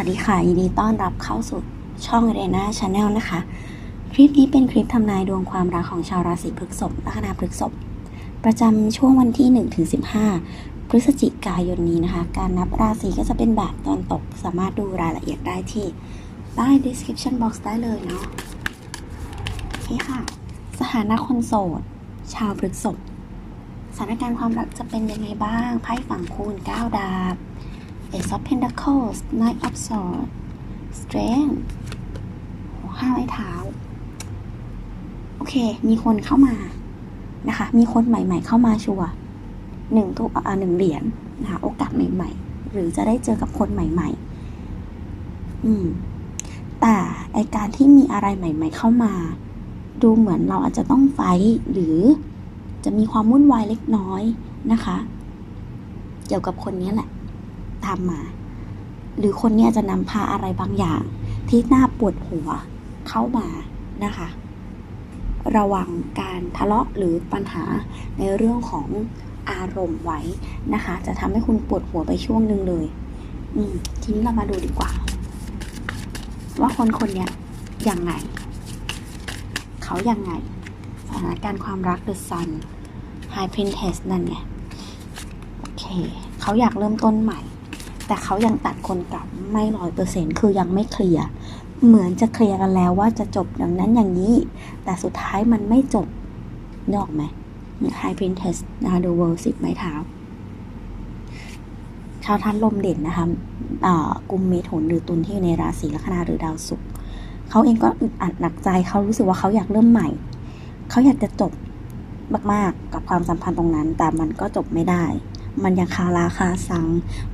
วัสดีค่ะ ยินดีต้อนรับเข้าสู่ช่องเรนาชาแนลนะคะ คลิปนี้เป็นคลิปทำนายดวงความรักของชาวราศีพฤษภลัคนาพฤษภประจำช่วงวันที่1ถึง15 พฤศจิกายนนี้นะคะ การนับราศีก็จะเป็นแบบตอนตก สามารถดูรายละเอียดได้ที่ใต้ description box ได้เลยเนาะโอเคค่ะ สถานะคนโสด ชาวพฤษภสถานการณ์ความรักจะเป็นยังไงบ้างไพ่ฝั่งคูณ9ดาบ Ace of Pentacles Knight of Swords Strength ห้าไม้เท้า โอเค มีคนเข้ามานะคะ มีคนใหม่ ๆ เข้ามาชัวหนึ่งตัวอ่าหนึ่งเหรียญนะคะ โอกาสใหม่ ๆ หรือจะได้เจอกับคนใหม่ ๆ อืม แต่ไอการที่มีอะไรใหม่ ๆ เข้ามา ดูเหมือนเราอาจจะต้องไฟหรือจะมีความวุ่นวายเล็กน้อยนะคะ เกี่ยวกับคนนี้แหละ ตามมา หรือคนเนี้ยจะนำพาอะไรบางอย่าง ที่น่าปวดหัวเข้ามานะคะ ระวังการทะเลาะหรือปัญหาในเรื่องของอารมณ์ไว้นะคะ จะทำให้คุณปวดหัวไปช่วงหนึ่งเลย อืมทีนี้เรามาดูดีกว่า ว่าคนคนเนี้ยยังไง เขายังไงสถานการณ์ความรัก The Sun High Princess นั่นไง โอเค เขาอยากเริ่มต้นใหม่ แต่เขายังตัดคนเก่าไม่ร้อยเปอร์เซ็นต์คือยังไม่เคลียร์เหมือนจะเคลียร์กันแล้วว่าจะจบอย่างนั้นอย่างนี้ แต่สุดท้ายมันไม่จบนกออกไหมเนี่ย High Princess นะคะ The World สิบไม้เท้าชาวทันลมเด่นนะคะอ่ากุมเมถุนหรือตุลที่อยู่ในราศีลัคนาหรือดาวศุกร์เขาเองก็อึดอัดหนักใจเขารู้สึกว่าเขาอยากเริ่มใหม่ เขาอยากจะจบมากๆกับความสัมพันธ์ตรงนั้น แต่มันก็จบไม่ได้ มันยังคาราคาซัง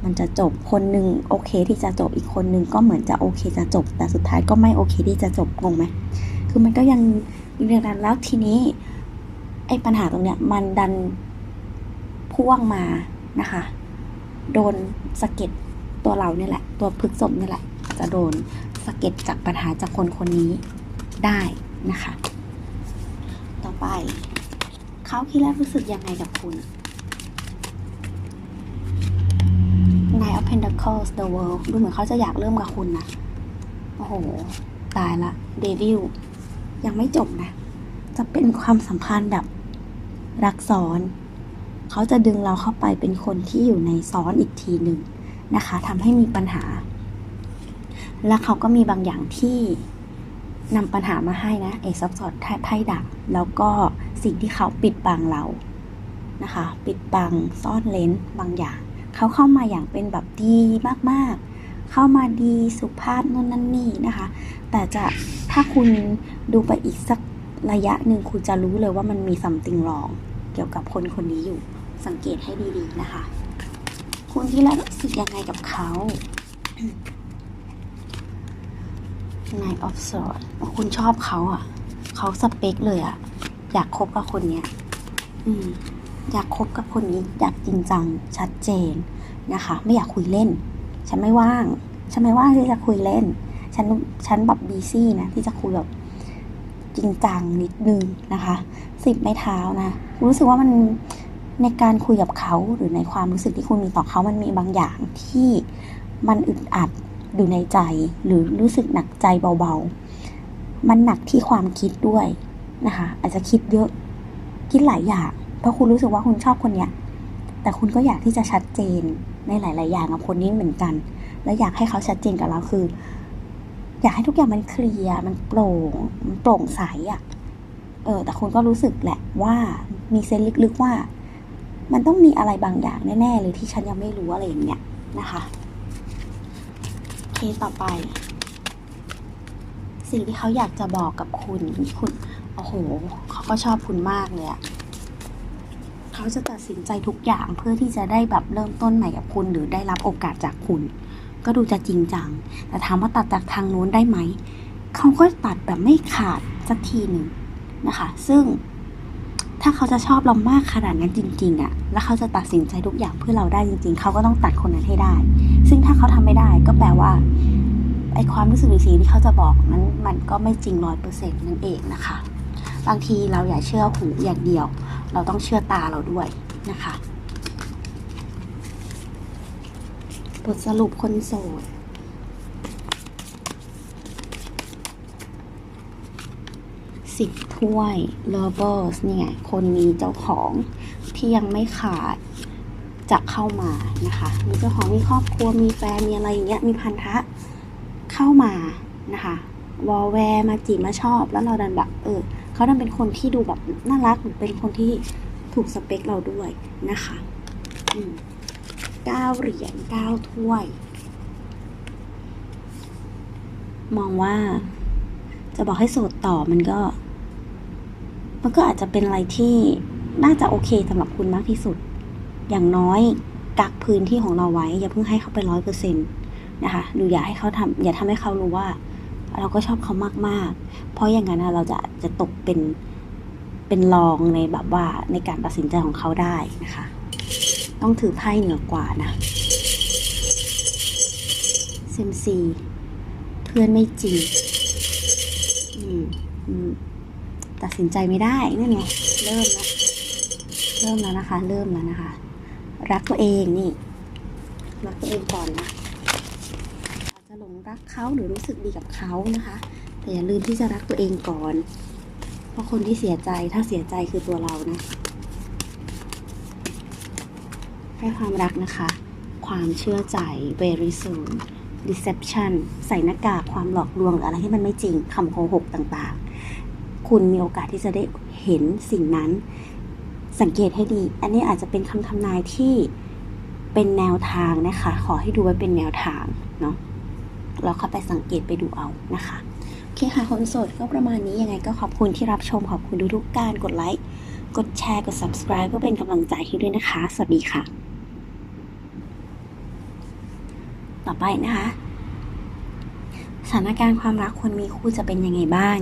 มันจะจบคนหนึ่งโอเคที่จะจบอีกคนหนึ่งก็เหมือนจะโอเคจะจบ แต่สุดท้ายก็ไม่โอเคที่จะจบงงไหมคือมันก็ยังเรื่องนั้นแล้วทีนี้ไอ้ปัญหาตรงเนี้ยมันดันพ่วงมานะคะ โดนสะเก็ดตัวเราเนี่ยแหละ ตัวพฤกษบเนี่ยแหละ จะโดนสะเก็ดจากปัญหาจากคนคนนี้ได้นะคะ ต่อไป เขาคิดแล้วรู้สึกยังไงกับคุณ Nine of Pentacles The World ดูเหมือนเขาจะอยากเริ่มกับคุณนะ โอ้โห ตายละ เดวิล ยังไม่จบนะ จะเป็นความสัมพันธ์แบบรักซ้อน เขาจะดึงเราเข้าไปเป็นคนที่อยู่ในซ้อนอีกทีหนึ่งนะคะทำให้มีปัญหา และเขาก็มีบางอย่างที่นำปัญหามาให้นะเอซับสอดไพ่ดัก แล้วก็สิ่งที่เขาปิดบังเรานะคะ ปิดบังซ่อนเลนบางอย่าง เขาเข้ามาอย่างเป็นแบบดีมากๆ เข้ามาดีสุภาพนู่นนั่นนี่นะคะ แต่จะถ้าคุณดูไปอีกสักระยะหนึ่งคุณจะรู้เลยว่ามันมีซัมติงรองเกี่ยวกับคนคนนี้อยู่ สังเกตให้ดีๆนะคะ คุณที่แล้วรู้สึกยังไงกับเขา Nine of Swords คุณชอบเขาอะ เขาสเปคเลยอะ อยากคบกับคนเนี้ย อืม อยากคบกับคนนี้อยากจริงจังชัดเจนนะคะ ไม่อยากคุยเล่น ฉันไม่ว่าง ฉันไม่ว่างที่จะคุยเล่น ฉันฉันแบบบีซี่นะที่จะคุยแบบจริงจังนิดนึงนะคะสิบไม้เท้านะรู้สึกว่ามันในการคุยกับเขาหรือในความรู้สึกที่คุณมีต่อเขามันมีบางอย่างที่มันอึดอัดอยู่ในใจ หรือรู้สึกหนักใจเบาๆ มันหนักที่ความคิดด้วยนะคะ อาจจะคิดเยอะคิดหลายอย่าง เพราะคุณรู้สึกว่าคุณชอบคนเนี้ยแต่คุณก็อยากที่จะชัดเจนในหลาย ๆ อย่างกับคนนี้เหมือนกัน และอยากให้เขาชัดเจนกับเราคือ อยากให้ทุกอย่างมันเคลียร์มันโปร่งมันโปร่งใสอะ่ะเออแต่คุณก็รู้สึกแหละว่ามีเซนลึก ๆ ว่า มันต้องมีอะไรบางอย่างแน่ ๆ เลยที่ฉันยังไม่รู้อะไรอย่างเงี้ยนะคะเคสต่อไป สิ่งที่เขาอยากจะบอกกับคุณคุณโอ้โหเขาก็ชอบคุณมากเลยอะ เขาจะตัดสินใจทุกอย่างเพื่อที่จะได้แบบเริ่มต้นใหม่กับคุณ หรือได้รับโอกาสจากคุณ ก็ดูจะจริงจัง แต่ถามว่าตัดจากทางนู้นได้ไหม เขาก็ตัดแบบไม่ขาดสักทีหนึ่งนะคะ ซึ่งถ้าเขาจะชอบเรามากขนาดนั้นจริงๆอะแล้วเขาจะตัดสินใจทุกอย่างเพื่อเราได้จริง ๆ เขาก็ต้องตัดคนนั้นให้ได้ ซึ่งถ้าเขาทำไม่ได้ก็แปลว่าไอความรู้สึกในสิ่งที่เขาจะบอกนั้นมันก็ไม่จริงร้อยเปอร์เซ็นต์นั่นเองนะคะ บางทีเราอย่าเชื่อหูอย่างเดียว เราต้องเชื่อตาเราด้วยนะคะ บทสรุปคนโสดสิบถ้วย lovers เนี่ย คนมีเจ้าของที่ยังไม่ขาดจะเข้ามานะคะ มีเจ้าของมีครอบครัวมีแฟน มีอะไรอย่างเงี้ย มีพันธะเข้ามานะคะ วอแวร์มาจีบมาชอบ แล้วเราดันแบบเออ เขาดันเป็นคนที่ดูแบบน่ารักหรือเป็นคนที่ถูกสเปคเราด้วยนะคะเก้าเหรียญเก้าถ้วย มองว่าจะบอกให้โสดต่อมันก็ มันก็อาจจะเป็นอะไรที่น่าจะโอเคสำหรับคุณมากที่สุด อย่างน้อยกักพื้นที่ของเราไว้ อย่าเพิ่งให้เขาไปร้อยเปอร์เซ็นต์นะคะหรืออย่าให้เขาทำอย่าทำให้เขารู้ว่า เราก็ชอบเขามาก ๆ เพราะอย่างนั้นนะเราจะจะตกเป็นเป็นรองในแบบว่าในการตัดสินใจของเขาได้นะคะ ต้องถือไพ่เหนือกว่านะเซมซีเพื่อนไม่จริงตัดสินใจไม่ได้นั่นไงเริ่มแล้วเริ่มแล้วนะคะ เริ่มแล้วนะคะ รักตัวเองนี่รักตัวเองก่อนนะ รักเขาหรือรู้สึกดีกับเขานะคะ แต่อย่าลืมที่จะรักตัวเองก่อน เพราะคนที่เสียใจถ้าเสียใจคือตัวเรานะ ให้ความรักนะคะ ความเชื่อใจ very soon deception ใส่หน้ากากความหลอกลวงหรืออะไรที่มันไม่จริงคำโกหกต่างๆ คุณมีโอกาสที่จะได้เห็นสิ่งนั้น สังเกตให้ดี อันนี้อาจจะเป็นคำทำนายที่เป็นแนวทางนะคะ ขอให้ดูไว้เป็นแนวทางเนาะ เราเข้าไปสังเกตไปดูเอานะคะโอเคค่ะคนโสดก็ประมาณนี้ยังไงก็ขอบคุณที่รับชมขอบคุณทุกๆการกดไลค์กดแชร์กด subscribe เพื่อเป็นกำลังใจให้ด้วยนะคะ สวัสดีค่ะ ต่อไปนะคะสถานการณ์ความรักคนมีคู่จะเป็นยังไงบ้าง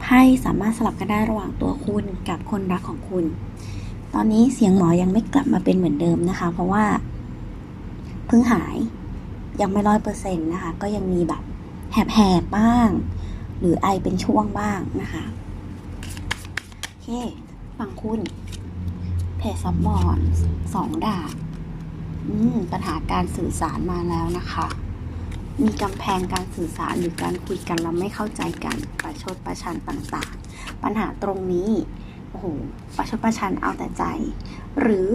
ไพ่สามารถสลับกันได้ระหว่างตัวคุณกับคนรักของคุณ ตอนนี้เสียงหมอยังไม่กลับมาเป็นเหมือนเดิมนะคะ เพราะว่าเพิ่งหาย ยังไม่ร้อยเปอร์เซ็นต์นะคะ ก็ยังมีแบบแหบๆบ้าง หรือไอเป็นช่วงบ้างนะคะโอเคฝั่งคุณเพจซับบอร์ดสองดาบอืมปัญหาการสื่อสารมาแล้วนะคะ มีกำแพงการสื่อสารหรือการคุยกันเราไม่เข้าใจกันประชดประชันต่างๆ ปัญหาตรงนี้โอ้โหประชดประชันเอาแต่ใจ หรือ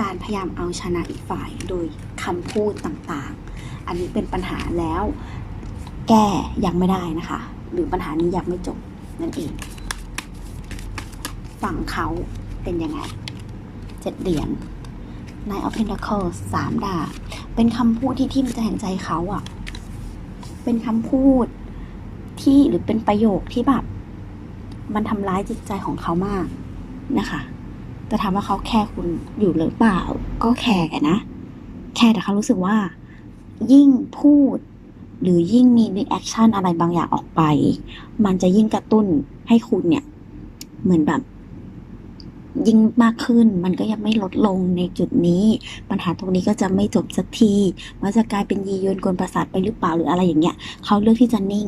การพยายามเอาชนะอีกฝ่ายโดยคำพูดต่างๆ อันนี้เป็นปัญหาแล้ว แก้ยังไม่ได้นะคะ หรือปัญหานี้ยังไม่จบนั่นเอง ฝั่งเขาเป็นยังไงเจ็ดเหรียญ Nine of Pentacles สามดาบเป็นคำพูดที่ทิ่มแทงใจเขาอะเป็นคำพูดที่หรือเป็นประโยคที่แบบ มันทำร้ายจิตใจของเขามากนะคะแต่ถามว่าเขาแคร์คุณอยู่หรือเปล่า ก็แคร์นะ แคร์แต่เขารู้สึกว่า ยิ่งพูด หรือยิ่งมีรีแอคชั่นอะไรบางอย่างออกไป มันจะยิ่งกระตุ้นให้คุณเนี่ย เหมือนแบบยิ่งมากขึ้นมันก็ยังไม่ลดลงในจุดนี้ ปัญหาตรงนี้ก็จะไม่จบสักทีมันจะกลายเป็นยียวนกลประสาทไปหรือเปล่าหรืออะไรอย่างเงี้ยเขาเลือกที่จะนิ่ง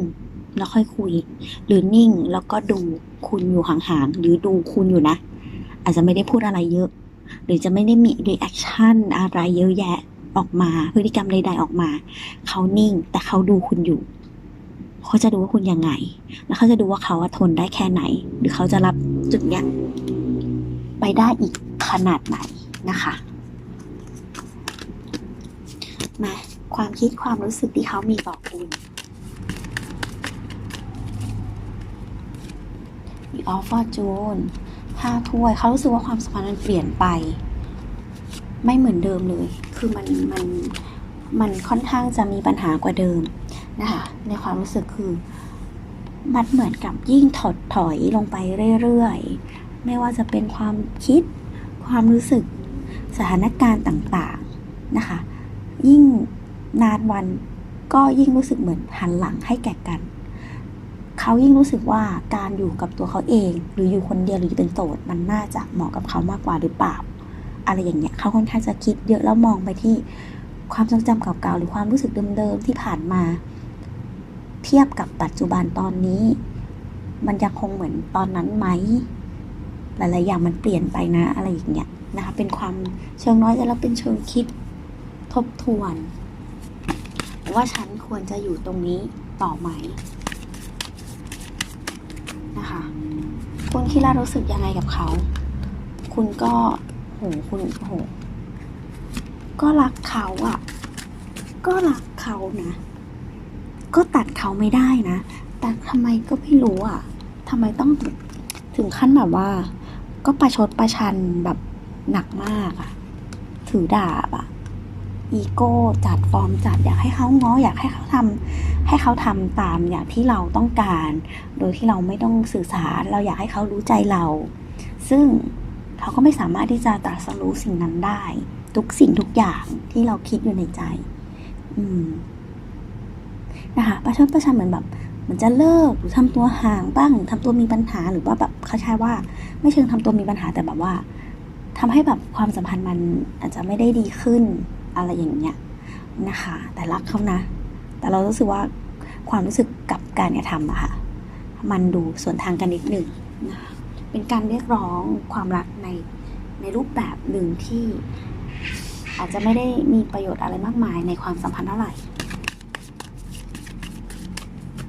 แล้วค่อยคุย หรือนิ่งแล้วก็ดูคุณอยู่ห่างๆหรือดูคุณอยู่นะ อาจจะไม่ได้พูดอะไรเยอะ หรือจะไม่ได้มีรีแอคชั่นอะไรเยอะแยะ ออกมา พฤติกรรมใด ๆออกมา เขานิ่งแต่เขาดูคุณอยู่ เขาจะดูว่าคุณยังไง แล้วเขาจะดูว่าเขาทนได้แค่ไหน หรือเขาจะรับจุดเนี้ยไปได้อีกขนาดไหนนะคะ มาความคิดความรู้สึกที่เขามีต่อคุณ มีออฟฟอร์จูนห้าถ้วย เขารู้สึกว่าความสัมพันธ์มันเปลี่ยนไป ไม่เหมือนเดิมเลย คือมันมันมันค่อนข้างจะมีปัญหากว่าเดิมนะคะ ในความรู้สึกคือ มันเหมือนกับยิ่งถดถอยลงไปเรื่อยๆ ไม่ว่าจะเป็นความคิด ความรู้สึก สถานการณ์ต่างๆนะคะ ยิ่งนานวันก็ยิ่งรู้สึกเหมือนหันหลังให้แก่กัน เขายิ่งรู้สึกว่าการอยู่กับตัวเขาเอง หรืออยู่คนเดียวหรือเป็นโสดมันน่าจะเหมาะกับเขามากกว่าหรือเปล่า อะไรอย่างเงี้ยเขาค่อนข้างจะคิดเยอะแล้วมองไปที่ความทรงจำเก่าๆหรือความรู้สึกเดิมๆที่ผ่านมา เทียบกับปัจจุบันตอนนี้ มันยังคงเหมือนตอนนั้นไหมหลายๆอย่างมันเปลี่ยนไปนะอะไรอย่างเงี้ยนะคะเป็นความเชิงน้อยแต่แล้วเป็นเชิงคิดทบทวน ว่าฉันควรจะอยู่ตรงนี้ต่อไหมนะคะคุณคิรารู้สึกยังไงกับเขา คุณก็ โหคุณโหก็รักเขาอะ่ะ ก็รักเขานะ ก็ตัดเขาไม่ได้นะ แต่ทำไมก็ไม่รู้อะ่ะทำไมต้องถึงขั้นแบบว่า ก็ประชดประชันแบบหนักมากอะ่ะ ถือดาบอะ่ะ อีโก้จัดฟอร์มจัดอยากให้เขาง้ออยากให้เขาทำให้เขาทำตามอย่างที่เราต้องการ โดยที่เราไม่ต้องสื่อสารเราอยากให้เขารู้ใจเรา ซึ่ง เขาก็ไม่สามารถที่จะตรัสรู้สิ่งนั้นได้ ทุกสิ่งทุกอย่างที่เราคิดอยู่ในใจ อืมนะคะประชดประชันเหมือนแบบเหมือนจะเลิกหรือทำตัวห่างบ้างหรือทำตัวมีปัญหาหรือว่าแบบเขาใช้ว่า ไม่เชิงทำตัวมีปัญหาแต่แบบว่าทำให้แบบความสัมพันธ์มันอาจจะไม่ได้ดีขึ้นอะไรอย่างเงี้ยนะคะ แต่รักเขานะ แต่เรารู้สึกว่าความรู้สึกกับการกระทำอะค่ะมันดูส่วนทางกันนิดหนึ่งนะคะ เป็นการเรียกร้องความรักในในรูปแบบหนึ่งที่อาจจะไม่ได้มีประโยชน์อะไรมากมายในความสัมพันธ์เท่าไหร่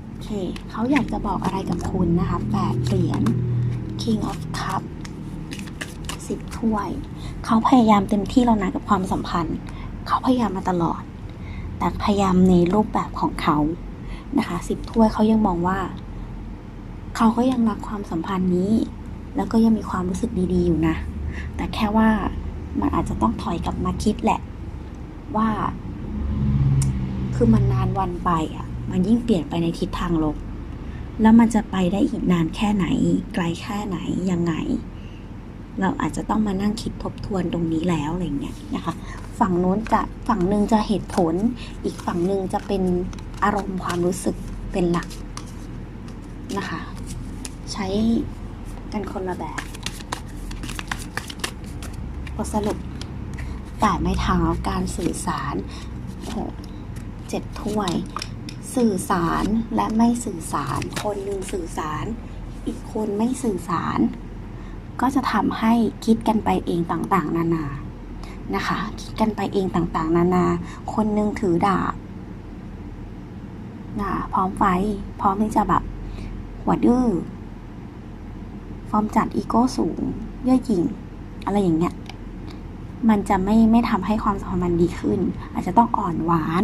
โอเคเขาอยากจะบอกอะไรกับคุณนะคะแปดเหรียญ King of Cup สิบถ้วย เขาพยายามเต็มที่แล้วนะกับความสัมพันธ์ เขาพยายามมาตลอด แต่พยายามในรูปแบบของเขานะคะสิบถ้วยเขายังมองว่า เขาก็ยังรักความสัมพันธ์นี้ แล้วก็ยังมีความรู้สึกดีๆอยู่นะ แต่แค่ว่ามันอาจจะต้องถอยกลับมาคิดแหละ ว่า คือมันนานวันไปอะ มันยิ่งเปลี่ยนไปในทิศทางลบ แล้วมันจะไปได้อีกนานแค่ไหน ไกลแค่ไหน ยังไง เราอาจจะต้องมานั่งคิดทบทวนตรงนี้แล้วอะไรเงี้ยนะคะ ฝั่งโน้นจะฝั่งหนึ่งจะเหตุผล อีกฝั่งหนึ่งจะเป็นอารมณ์ความรู้สึกเป็นหลักนะคะ ใช้ กันคนละแบบบทสรุปแต่ไม่เท้าการสื่อสารเจ็ดถ้วย สื่อสารและไม่สื่อสาร คนหนึ่งสื่อสาร อีกคนไม่สื่อสาร ก็จะทำให้คิดกันไปเองต่างๆ นานา นะคะ คิดกันไปเองต่างๆ นานา คนหนึ่งถือดาบนะพร้อมไฟ พร้อมที่จะแบบหัวดื้อ อมจัดอีโก้สูง เย่อหยิ่ง อะไรอย่างเงี้ย มันจะไม่ไม่ทำให้ความสัมพันธ์มันดีขึ้น อาจจะต้องอ่อนหวาน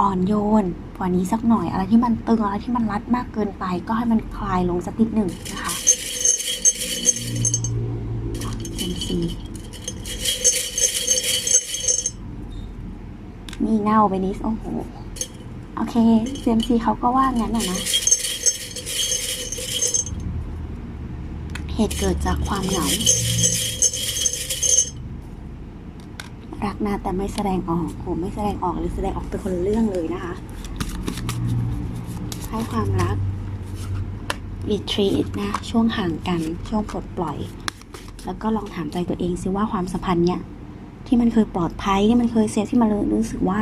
อ่อนโยนกว่านี้สักหน่อยอะไรที่มันตึงอะไรที่มันรัดมากเกินไป ก็ให้มันคลายลงสักนิดหนึ่งนะคะเซมซีมีเน่าไปนิดโอ้โห โอเคเซมซีเขาก็ว่างั้นอะนะ เหตุเกิดจากความเหงา รักนะแต่ไม่แสดงออกโหไม่แสดงออกหรือแสดงออกเป็นคนละเรื่องเลยนะคะ ให้ความรัก retreat นะ ช่วงห่างกัน ช่วงปลดปล่อย แล้วก็ลองถามใจตัวเองซิว่าความสัมพันธ์เนี่ย ที่มันเคยปลอดภัยที่มันเคยเซฟที่มันรู้สึกว่า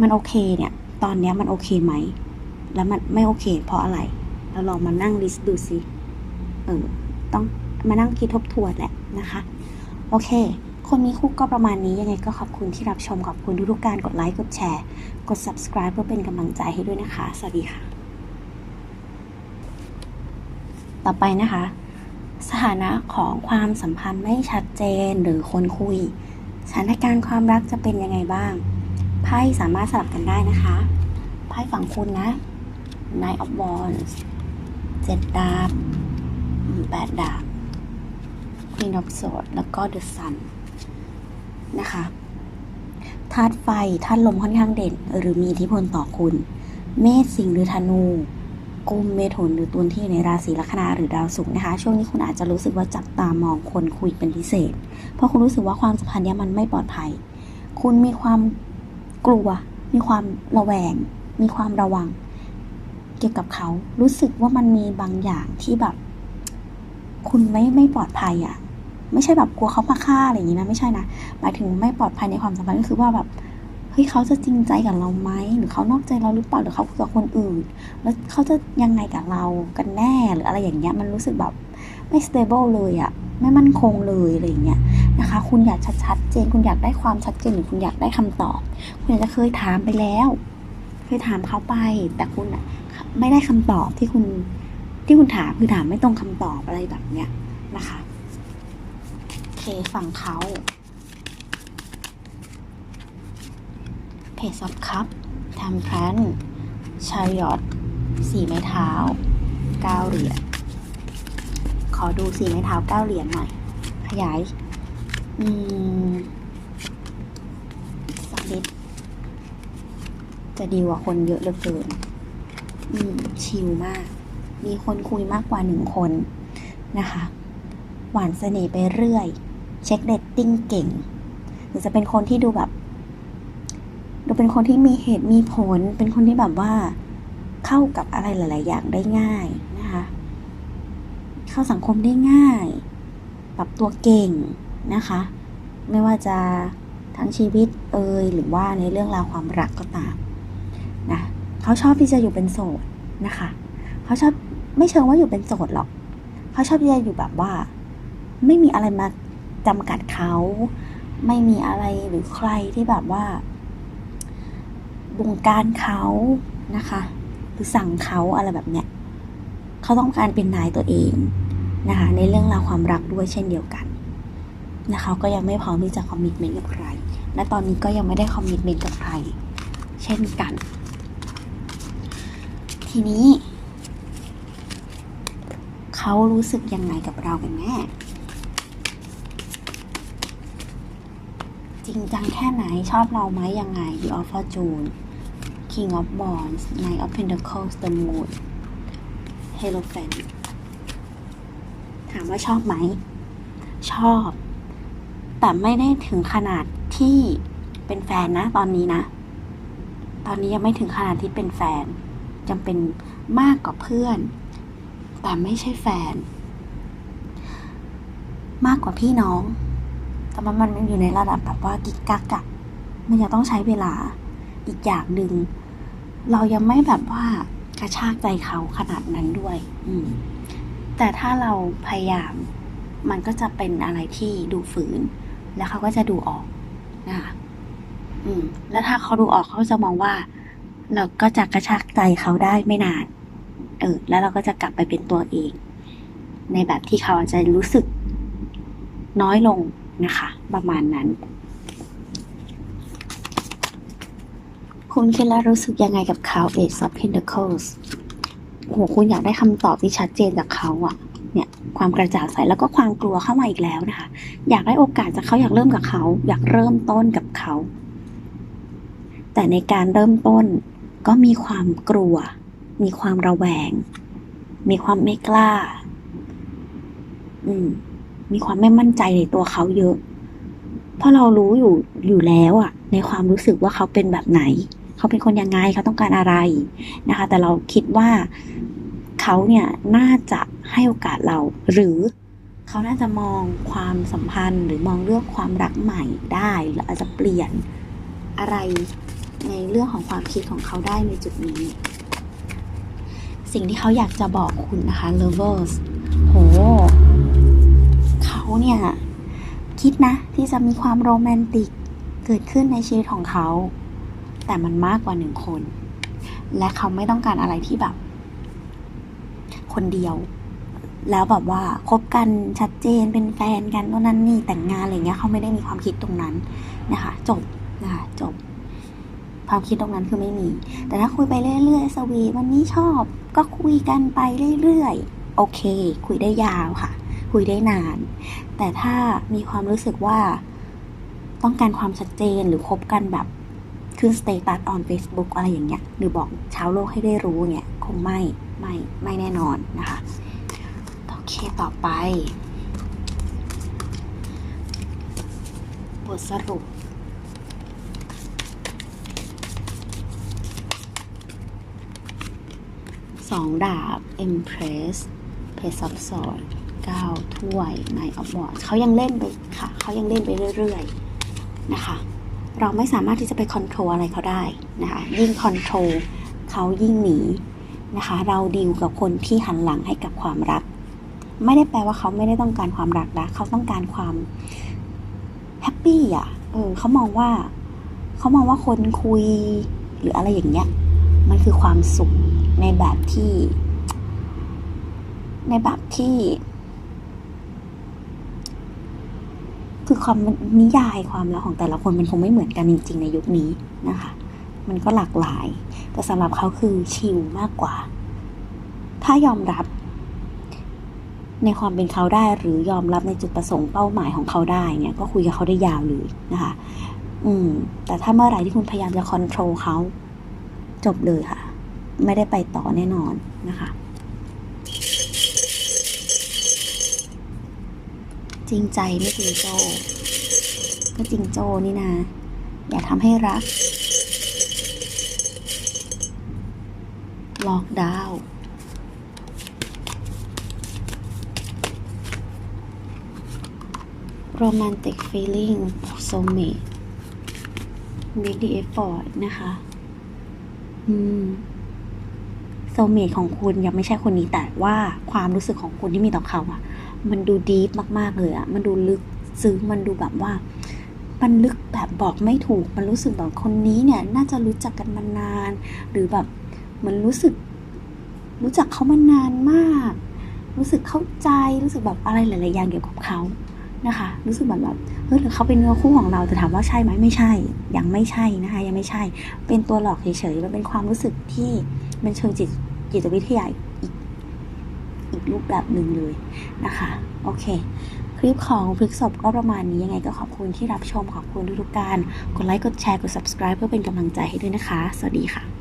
มันโอเคเนี่ย ตอนเนี้ยมันโอเคไหม แล้วมันไม่โอเคเพราะอะไร เราลองมานั่งลิสต์ดูสิ เออ ต้องมานั่งคิดทบทวนแหละนะคะ โอเค คนมีคู่ก็ประมาณนี้ยังไงก็ขอบคุณที่รับชมขอบคุณทุกๆการกดไลค์กดแชร์ กด subscribe เพื่อเป็นกำลังใจให้ด้วยนะคะ สวัสดีค่ะ ต่อไปนะคะ สถานะของความสัมพันธ์ไม่ชัดเจนหรือคนคุย สถานการณ์ความรักจะเป็นยังไงบ้างไพ่สามารถสลับกันได้นะคะไพ่ฝั่งคุณนะ Nine of Wands เจ็ดดาบ อืมแปดดาบ Queen of Swords แล้วก็ The Sun นะคะธาตุไฟธาตุลมค่อนข้างเด่น หรือมีอิทธิพลต่อคุณ เมษสิงห์หรือธนูกุมเมถุนหรือตุลที่อยู่ในราศีลัคนาหรือดาวศุกร์นะคะ ช่วงนี้คุณอาจจะรู้สึกว่าจับตามองคนคุยเป็นพิเศษ เพราะคุณรู้สึกว่าความสัมพันธ์นี้มันไม่ปลอดภัย คุณมีความกลัว มีความระแวง มีความระวัง เกี่ยวกับเขารู้สึกว่ามันมีบางอย่างที่แบบ คุณไม่ไม่ปลอดภัยอะ่ะไม่ใช่แบบกลัวเขามาฆ่าอะไรอย่างนี้นะไม่ใช่นะหมายถึงไม่ปลอดภัยในความสัมพันธ์ก็คือว่าแบบเฮ้ยเขาจะจริงใจกับเราไหมหรือเขานอกใจเราหรือเปล่าหรือเขาคุยกับคนอื่น แล้วเขาจะยังไงกับเรากันแน่หรืออะไรอย่างเงี้ยมันรู้สึกแบบไม่ stable เลยอะไม่มั่นคงเลยอะไรอย่างเงี้ยนะคะ คุณอยากชัดเจน คุณอยากได้ความชัดเจนหรือคุณอยากได้คำตอบ คุณอาจจะเคยถามไปแล้ว เคยถามเขาไป แต่คุณอะไม่ได้คำตอบที่คุณ ที่คุณถามคือถามไม่ตรงคำตอบอะไรแบบเนี้ยนะคะโอเคฝั่งเขาเพจซับคัพทำแพรันชายอตสี่ไม้เท้าเก้าเหรียญขอดูสี่ไม้เท้าเก้าเหรียญหน่อย ขยาย อืมสักนิดจะดีกว่าคนเยอะเหลือเกิน อืม ชิลมาก มีคนคุยมากกว่าหนึ่งคนนะคะ หวานเสน่ห์ไปเรื่อย เช็คเรตติ้งเก่ง หรือจะเป็นคนที่ดูแบบ ดูเป็นคนที่มีเหตุมีผล เป็นคนที่แบบว่าเข้ากับอะไรหลาย ๆ อย่างได้ง่ายนะคะ เข้าสังคมได้ง่าย ปรับตัวเก่งนะคะ ไม่ว่าจะทั้งชีวิตเอยหรือว่าในเรื่องราวความรักก็ตามนะเขาชอบที่จะอยู่เป็นโสดนะคะ เขาชอบ ไม่เชิงว่าอยู่เป็นโสดหรอก เขาชอบที่จะอยู่แบบว่า ไม่มีอะไรมาจำกัดเขา ไม่มีอะไรหรือใครที่แบบว่าบงการเขานะคะ หรือสั่งเขาอะไรแบบเนี้ยเขาต้องการเป็นนายตัวเองนะคะในเรื่องราวความรักด้วยเช่นเดียวกันนะคะก็ยังไม่พร้อมที่จะคอมมิชเมนต์กับใคร และตอนนี้ก็ยังไม่ได้คอมมิชเมนต์กับใคร เช่นกัน ทีนี้ เขารู้สึกยังไงกับเรากันแน่จริงจังแค่ไหนชอบเราไหมยังไง The of Fortune King of Wands Knight of Pentacles The Moon Hierophant ถามว่าชอบไหม ชอบ แต่ไม่ได้ถึงขนาดที่เป็นแฟนนะตอนนี้นะ ตอนนี้ยังไม่ถึงขนาดที่เป็นแฟนจำเป็นมากกว่าเพื่อน แต่ไม่ใช่แฟน มากกว่าพี่น้อง แต่มันมันอยู่ในระดับแบบว่ากิ๊กกักอะมันยังต้องใช้เวลาอีกอย่างหนึ่งเรายังไม่แบบว่ากระชากใจเขาขนาดนั้นด้วย อืม แต่ถ้าเราพยายาม มันก็จะเป็นอะไรที่ดูฝืน แล้วเขาก็จะดูออกนะคะอืม แล้วถ้าเขาดูออกเขาจะมองว่า เราก็จะกระชากใจเขาได้ไม่นาน เออแล้วเราก็จะกลับไปเป็นตัวเอง ในแบบที่เขาจะรู้สึกน้อยลงนะคะ ประมาณนั้น คุณคิดแล้วรู้สึกยังไงกับเขา Ace of Pentacles โอ้โหคุณอยากได้คำตอบที่ชัดเจนจากเขาอะเนี่ยความกระจ่างใสแล้วก็ความกลัวเข้ามาอีกแล้วนะคะ อยากได้โอกาสจากเขาอยากเริ่มกับเขา อยากเริ่มต้นกับเขา แต่ในการเริ่มต้นก็มีความกลัว มีความระแวง มีความไม่กล้า อืม มีความไม่มั่นใจในตัวเขาเยอะ เพราะเรารู้อยู่อยู่แล้วอะในความรู้สึกว่าเขาเป็นแบบไหน เขาเป็นคนยังไงเขาต้องการอะไรนะคะ แต่เราคิดว่าเขาเนี่ยน่าจะให้โอกาสเรา หรือเขาน่าจะมองความสัมพันธ์หรือมองเรื่องความรักใหม่ได้หรืออาจจะเปลี่ยนอะไรในเรื่องของความคิดของเขาได้ในจุดนี้ สิ่งที่เขาอยากจะบอกคุณนะคะ lovers โห เขาเนี่ย คิดนะ ที่จะมีความโรแมนติกเกิดขึ้นในชีวิตของเขา แต่มันมากกว่าหนึ่งคน และเขาไม่ต้องการอะไรที่แบบ คนเดียว แล้วแบบว่าคบกันชัดเจนเป็นแฟนกันโน่นนั่นนี่แต่งงานอะไรเงี้ยเขาไม่ได้มีความคิดตรงนั้นนะคะ จบนะคะจบ ความคิดตรงนั้นคือไม่มี แต่ถ้าคุยไปเรื่อยๆ สวีวันนี้ชอบ ก็คุยกันไปเรื่อยๆ โอเค คุยได้ยาวค่ะ คุยได้นาน แต่ถ้ามีความรู้สึกว่าต้องการความชัดเจนหรือคบกันแบบขึ้นสเตตัส on Facebook อะไรอย่างเงี้ย หรือบอกชาวโลกให้ได้รู้เนี่ย คงไม่ไม่ไม่แน่นอนนะคะ โอเคต่อไป บทสรุป สองดาบ Empress Page of Swords เก้าถ้วย Knight of Wands เขายังเล่นไปค่ะ เขายังเล่นไปเรื่อยๆ นะคะ เราไม่สามารถที่จะไปคอนโทรลอะไรเขาได้นะคะ ยิ่งคอนโทรลเขายิ่งหนีนะคะ เราดีลกับคนที่หันหลังให้กับความรัก ไม่ได้แปลว่าเขาไม่ได้ต้องการความรักนะ เขาต้องการความแฮปปี้อะ เออเขามองว่า เขามองว่าคนคุยหรืออะไรอย่างเงี้ย มันคือความสุข ในแบบที่ ในแบบที่ คือความนิยายความรักของแต่ละคนมันคงไม่เหมือนกันจริง ๆ ในยุคนี้นะคะ มันก็หลากหลาย แต่สำหรับเขาคือชิลมากกว่า ถ้ายอมรับ ในความเป็นเขาได้หรือยอมรับในจุดประสงค์เป้าหมายของเขาได้เนี่ยก็คุยกับเขาได้ยาวเลยนะคะ อืม แต่ถ้าเมื่อไหร่ที่คุณพยายามจะคอนโทรลเขาจบเลยค่ะ ไม่ได้ไปต่อแน่นอนนะคะ จริงใจไม่จริงโจ้ก็จริงโจ้นี่นะ อย่าทำให้รัก ล็อกดาวน์ romantic feeling soulmate make the effort นะคะ อืม soulmate ของคุณยังไม่ใช่คนนี้แต่ว่าความรู้สึกของคุณที่มีต่อเขาอะมันดูดีฟมากๆเลยอะมันดูลึกซึ้งมันดูแบบว่า มันลึกแบบบอกไม่ถูก มันรู้สึกแบบคนนี้เนี่ย น่าจะรู้จักกันมานาน หรือแบบเหมันรู้สึก รู้จักเขามานานมาก รู้สึกเข้าใจรู้สึกแบบอะไรหลายๆอย่างเกี่ยวกับเขานะคะ รู้สึกแบบแบบเฮ้ยหรือเขาเป็นเนื้อคู่ของเราแต่ถามว่าใช่ไหมไม่ใช่ ยังไม่ใช่นะคะ ยังไม่ใช่ เป็นตัวหลอกเฉยๆมันเป็นความรู้สึกที่ เป็นเชิงจิตจิตวิทยาอีกอีกรูปแบบหนึ่งเลยนะคะ โอเค คลิปของพฤกษบก็ประมาณนี้ยังไงก็ขอบคุณที่รับชมขอบคุณทุกๆการ กดไลค์กดแชร์กด subscribe เพื่อเป็นกำลังใจให้ด้วยนะคะ สวัสดีค่ะ